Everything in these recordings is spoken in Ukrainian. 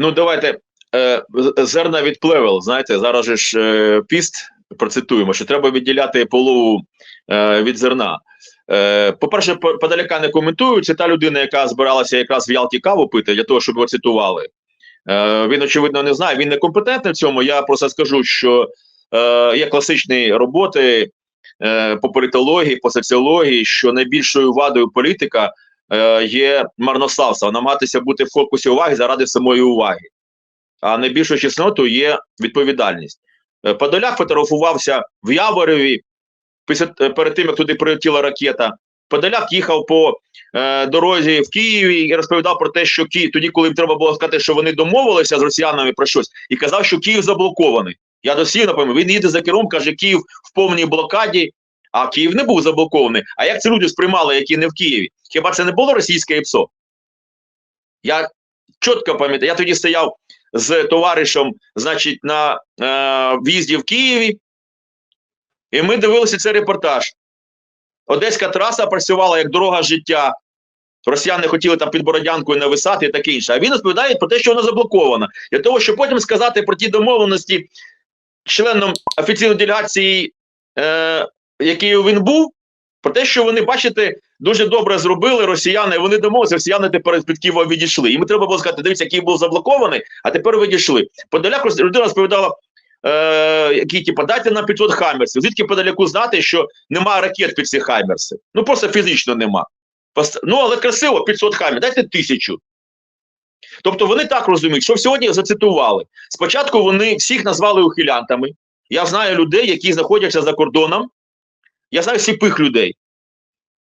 Ну, давайте е, зерна від плевел. Знаєте, зараз же ж е, піст процитуємо, що треба відділяти полову е, від зерна. По-перше, подаляка не коментую. Це та людина, яка збиралася якраз в Ялті каву пити для того, щоб його цитували. Він, очевидно, не знає. Він не компетентний в цьому. Я просто скажу, що є класичні роботи по політології, по соціології, що найбільшою вадою політика е, є марнославство, намагатися бути в фокусі уваги заради самої уваги. А найбільшою чеснотою є відповідальність. Е, Подоляк фотографувався в Яворові після е, перед тим, як туди прилетіла ракета. Подоляк їхав по е, дорозі в Києві і розповідав про те, що Київ тоді, коли їм треба було сказати, що вони домовилися з росіянами про щось, і казав, що Київ заблокований. Я дослівно пам'ятаю, він їде за кером, каже, Київ в повній блокаді, а Київ не був заблокований. А як це люди сприймали, які не в Києві? Хіба це не було російське ІПСО? Я чітко пам'ятаю, я тоді стояв з товаришем, значить, на е, в'їзді в Києві, і ми дивилися цей репортаж. Одеська траса працювала як дорога життя. Росіяни хотіли там під Бородянкою нависати і таке інше. А він розповідає про те, що вона заблокована. Для того, щоб потім сказати про ті домовленості членам офіційної делегації, е, який він був, про те, що вони, бачите, дуже добре зробили росіяни, вони домовилися, росіяни тепер з-під Києва відійшли. Їм треба було сказати, дивіться, Київ був заблокований, а тепер відійшли. Подаляк людина розповідала, е, які, типу, дайте нам 500 хаймерсів. Звідки подаляку знати, що немає ракет під ці хаймерси? Ну, просто фізично нема. Ну, але красиво, 500 хаймерсів, дайте тисячу. Тобто вони так розуміють, що сьогодні зацитували. Спочатку вони всіх назвали ухилянтами. Я знаю людей, які знаходяться за кордоном. Я знаю сліпих людей.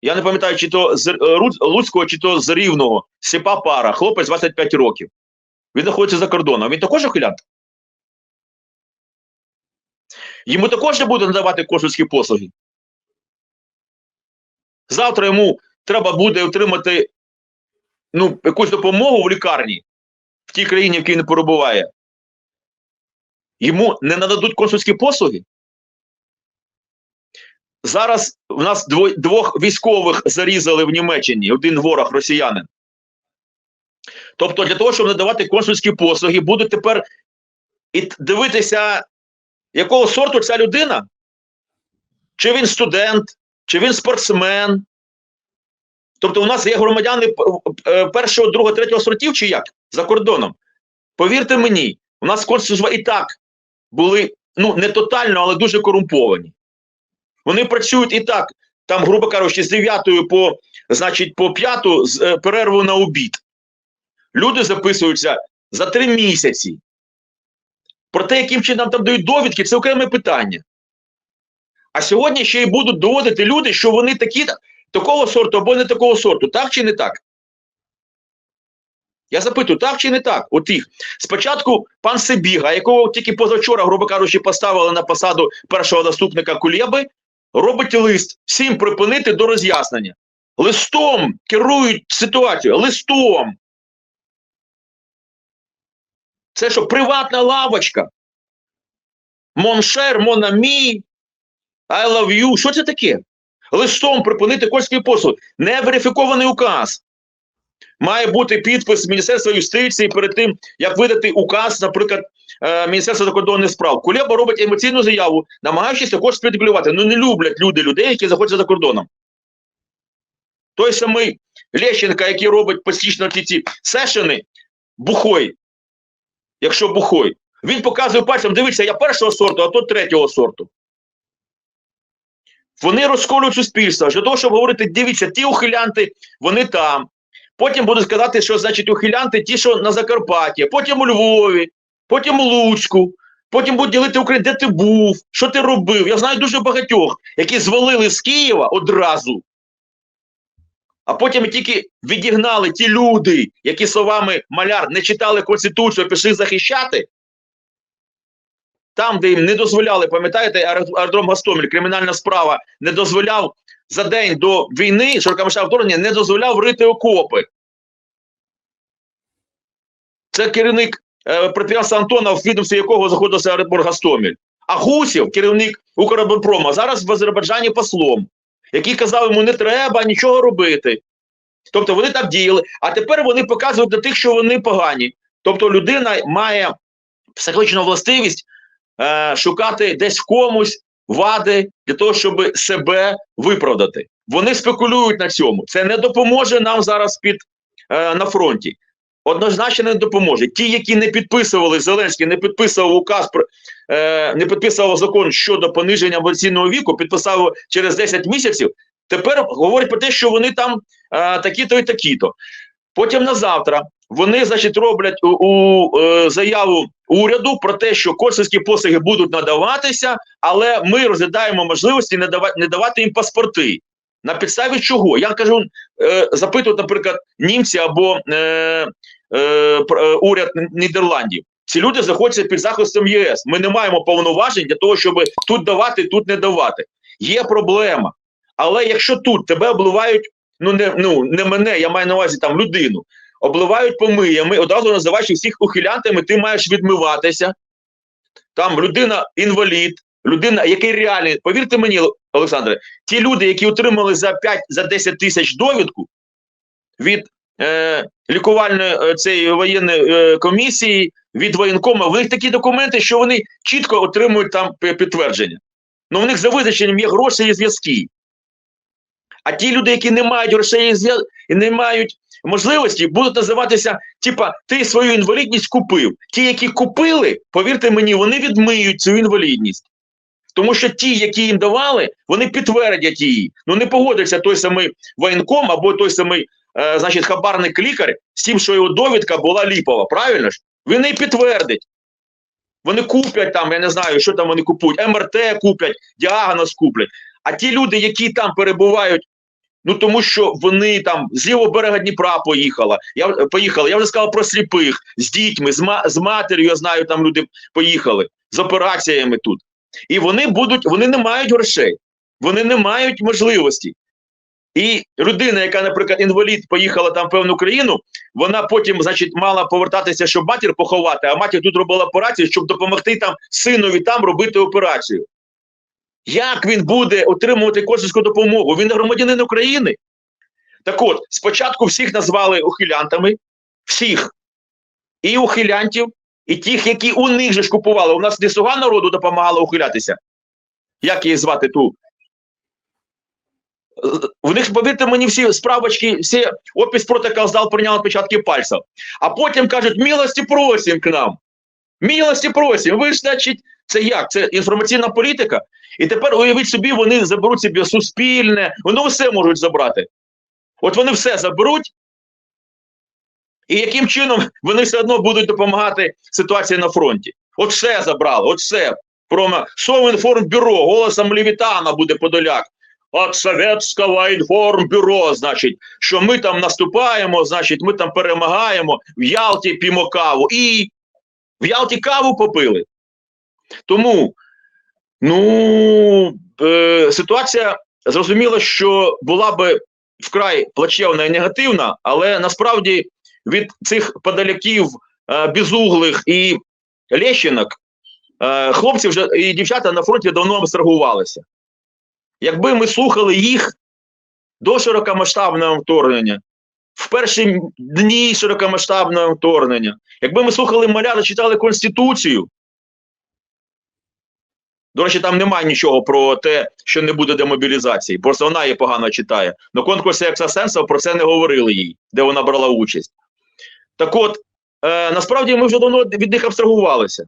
Я не пам'ятаю, чи то з е, Луцького, чи то з Рівного. Сліпа пара, хлопець 25 років. Він знаходиться за кордоном. Він також ухилянт? Йому також не буде надавати консульські послуги. Завтра йому треба буде отримати ну, якусь допомогу в лікарні в тій країні, в якій він перебуває. Йому не нададуть консульські послуги. Зараз в нас двох військових зарізали в Німеччині, один ворог росіянин. Тобто, для того, щоб надавати консульські послуги, будуть тепер і дивитися, якого сорту ця людина? Чи він студент, чи він спортсмен. Тобто, у нас є громадяни е, першого, другого, третього сортів, чи як? За кордоном. Повірте мені, у нас консульства і так були ну не тотально, але дуже корумповані. Вони працюють і так, там, грубо кажучи, з 9 по, значить, по 5 з е, перерву на обід. Люди записуються за три місяці. Про те, яким чином там дають довідки, це окреме питання. А сьогодні ще й будуть доводити люди, що вони такі такого сорту або не такого сорту, так чи не так? Я запитую, так чи не так? От їх. Спочатку пан Сибіга, якого тільки позавчора, грубо кажучи, поставили на посаду першого заступника Кулєби, робить лист всім припинити до роз'яснення. Листом керують ситуацією, листом. Це що, приватна лавочка? Моншер, Монамі, I love you. Що це таке? Листом припинити кольський послуг. Неверифікований указ. Має бути підпис Міністерства юстиції перед тим, як видати указ, наприклад, е, Міністерства закордонних справ. Кулеба робить емоційну заяву, намагаючись також спекулювати. Ну не люблять люди людей, які знаходяться за кордоном. Той самий Лещенко, який робить постійно ці сешени, бухой, якщо бухой, він показує пальцем, дивіться, я першого сорту, а то третього сорту. Вони розколюють суспільство для того, щоб говорити, дивіться, ті ухилянти, вони там. Потім будуть сказати, що значить ухилянти ті, що на Закарпатті, потім у Львові, потім у Луцьку, потім будуть ділити Україну, де ти був, що ти робив. Я знаю дуже багатьох, які звалили з Києва одразу. А потім тільки відігнали ті люди, які словами маляр не читали Конституцію, а пішли захищати. Там, де їм не дозволяли, пам'ятаєте, аер- аеродром Гостомель, кримінальна справа не дозволяв за день до війни, широкомасштабного вторгнення, не дозволяв рити окопи. Це керівник е, підприємства Антонов, в відомстві якого знаходився аеропорт Гостомель. А Гусів, керівник Укроборонпрома, зараз в Азербайджані послом, який казав йому, не треба нічого робити. Тобто вони так діяли, а тепер вони показують на тих, що вони погані. Тобто людина має психологічну властивість е, шукати десь в комусь вади для того, щоб себе виправдати. Вони спекулюють на цьому. Це не допоможе нам зараз під е, на фронті. Однозначно не допоможе. Ті, які не підписували Зеленський, не підписував указ про е, не підписував закон щодо пониження мобілізаційного віку, підписав через 10 місяців. Тепер говорять про те, що вони там е, такі-то і такі-то. Потім на завтра вони, значить, роблять у, у е, заяву уряду про те, що консульські послуги будуть надаватися, але ми розглядаємо можливості не давати, не давати їм паспорти. На підставі чого? Я кажу, е, запитують, наприклад, німці або е, е, е, уряд Нідерландів. Ці люди знаходяться під захистом ЄС. Ми не маємо повноважень для того, щоб тут давати, тут не давати. Є проблема. Але якщо тут тебе обливають, ну не ну не мене, я маю на увазі там людину, обливають помиями, одразу називаєш їх всіх ухилянтами, ти маєш відмиватися. Там людина інвалід, людина, який реальний, повірте мені, Олександре, ті люди, які отримали за 5 за 10 тисяч довідку від е, лікувальної е, цієї воєнної е, комісії, від воєнкома, в них такі документи, що вони чітко отримують там підтвердження. Ну, в них за визначенням є гроші і зв'язки. А ті люди, які не мають грошей і не мають можливості, будуть називатися, типа, ти свою інвалідність купив. Ті, які купили, повірте мені, вони відмиють цю інвалідність. Тому що ті, які їм давали, вони підтвердять її. Ну не погодиться той самий воєнком або той самий, е, значить, хабарник лікар з тим, що його довідка була ліпова. Правильно ж? Він не підтвердить. Вони куплять там, я не знаю, що там вони купують, МРТ куплять, діагноз куплять. А ті люди, які там перебувають, ну тому що вони там з лівого берега Дніпра поїхала. Я поїхали. Я вже сказав про сліпих з дітьми, з, ма, з матір'ю. Я знаю, там люди поїхали з операціями тут. І вони будуть, вони не мають грошей, вони не мають можливості. І людина, яка, наприклад, інвалід, поїхала там в певну країну, вона потім, значить, мала повертатися, щоб матір поховати, а матір тут робила операцію, щоб допомогти там синові там робити операцію. Як він буде отримувати консульську допомогу? Він громадянин України. Так от, спочатку всіх назвали ухилянтами, всіх. І ухилянтів, і тих, які у них же ж купували. У нас не слуга народу допомагала ухилятися. Як її звати ту? У них, повірте мені, всі справочки, всі опис протокол здав, прийняв відпечатки пальців. А потім кажуть, милості просим к нам. Милості просим. Ви ж, значить, це як? Це інформаційна політика. І тепер уявіть собі, вони заберуть собі суспільне, вони все можуть забрати. От вони все заберуть, і яким чином вони все одно будуть допомагати ситуації на фронті? От все забрали, от все. Промо Совінформбюро, голосом Левітана буде Подоляк. От Советського інформбюро, значить, що ми там наступаємо, значить, ми там перемагаємо, в Ялті п'ємо каву. І в Ялті каву попили. Тому, ну, е, ситуація зрозуміло, що була би вкрай плачевна і негативна, але насправді від цих подаляків е, безуглих і лещинок е, хлопці вже і дівчата на фронті давно абстрагувалися. Якби ми слухали їх до широкомасштабного вторгнення, в перші дні широкомасштабного вторгнення, якби ми слухали малята, читали Конституцію, до речі, там немає нічого про те, що не буде демобілізації. Просто вона її погано читає. На конкурсі Ексасенсов про це не говорили їй, де вона брала участь. Так от, е, насправді ми вже давно від них абстрагувалися.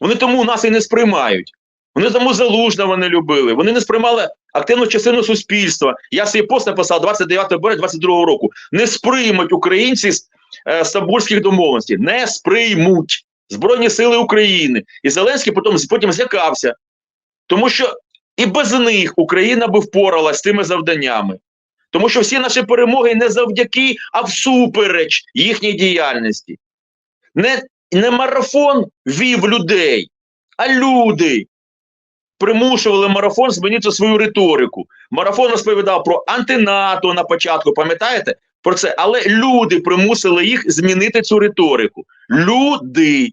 Вони тому нас і не сприймають. Вони тому залужного не любили. Вони не сприймали активну частину суспільства. Я свій пост написав 29 березня 22 року. Не сприймуть українці з е, Стамбульських домовленостей. Не сприймуть Збройні Сили України. І Зеленський потім, потім злякався. Тому що і без них Україна би впоралась з тими завданнями. Тому що всі наші перемоги не завдяки, а всупереч їхній діяльності. Не, не марафон вів людей, а люди примушували марафон змінити свою риторику. Марафон розповідав про антинато на початку, пам'ятаєте? Про це, але люди примусили їх змінити цю риторику. Люди.